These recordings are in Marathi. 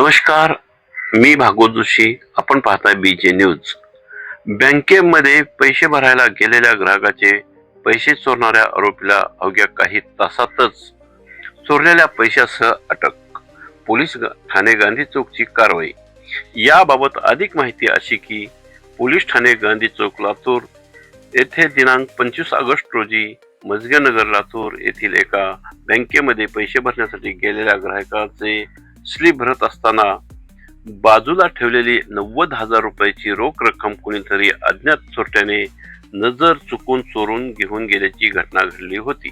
नमस्कार मी भागवत जोशी. आपण पाहताय बीजे न्यूज बँकेमध्ये पैसे भरायला गेलेल्या ग्राहकाचे पैसे चोरणाऱ्या आरोपीला अवघ्या काही तासातच चोरलेल्या पैशासह अटक. पोलीस ग- ठाणे गांधी चौकची कारवाई. याबाबत अधिक माहिती अशी की पोलीस ठाणे गांधी चौक लातूर येथे दिनांक पंचवीस ऑगस्ट रोजी मजगेनगर लातूर येथील एका बँकेमध्ये पैसे भरण्यासाठी गेलेल्या ग्राहकाचे स्लीप भरत असताना बाजूला ठेवलेली नव्वद हजार रुपयाची रोख रक्कम कुणीतरी अज्ञात चोरट्याने नजर चुकून चोरून घेऊन गेल्याची घटना घडली होती.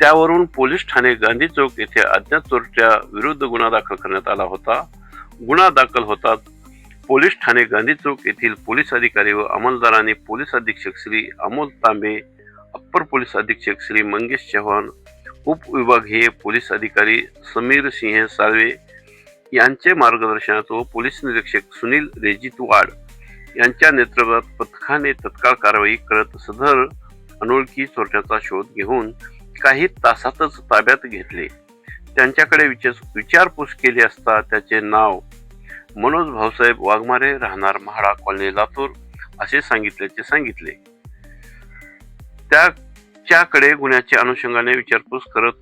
त्यावरून पोलीस ठाणे गांधी चौक येथे अज्ञात चोरट्या विरुद्ध गुन्हा दाखल करण्यात आला होता. गुन्हा दाखल होतात पोलीस ठाणे गांधी चौक येथील पोलीस अधिकारी व अंमलदारांनी पोलीस अधीक्षक श्री अमोल तांबे अप्पर पोलीस अधीक्षक श्री मंगेश चव्हाण उपविभागीय पोलीस अधिकारी समीर सिंह साळवे यांचे मार्गदर्शनात व पोलीस निरीक्षक सुनील रेजितवाड यांच्या नेतृत्वात पथकाने तत्काळ कारवाई करत सदर अनोळखी चोरट्याचा शोध घेऊन काही तासातच ताब्यात घेतले. त्यांच्याकडे विचार विचारपूस केली असता त्याचे नाव मनोज भाऊसाहेब वाघमारे राहणार म्हाडा कॉलनी लातूर असे सांगितल्याचे सांगितले. त्याच्याकडे गुन्ह्याच्या अनुषंगाने विचारपूस करत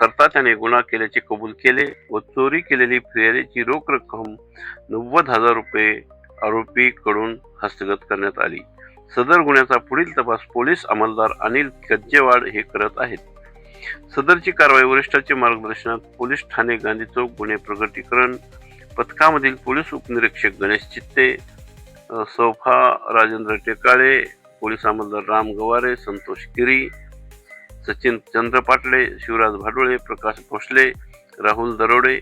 करता त्याने गुन्हा केल्याचे कबूल केले व चोरी केलेली फिर्यादीची रोख रक्कम नव्वद हजार रुपये आरोपीकडून हस्तगत करण्यात आली. सदर गुन्ह्याचा पुढील तपास पोलीस अंमलदार अनिल गज्जेवाड हे करत आहेत. सदरची कारवाई वरिष्ठाच्या मार्गदर्शनात पोलीस ठाणे गांधी चौक गुन्हे प्रगटीकरण पथकामधील पोलीस उपनिरीक्षक गणेश चित्ते सोफा सौफा राजेंद्र टेकाळे पोलीस अंमलदार राम गवारे संतोष गिरी सचिन चंद्र पाटले शिवराज भाडोळे प्रकाश भोसले राहुल दरोडे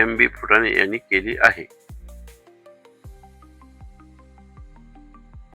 एम बी फुटाणे यांनी केली आहे.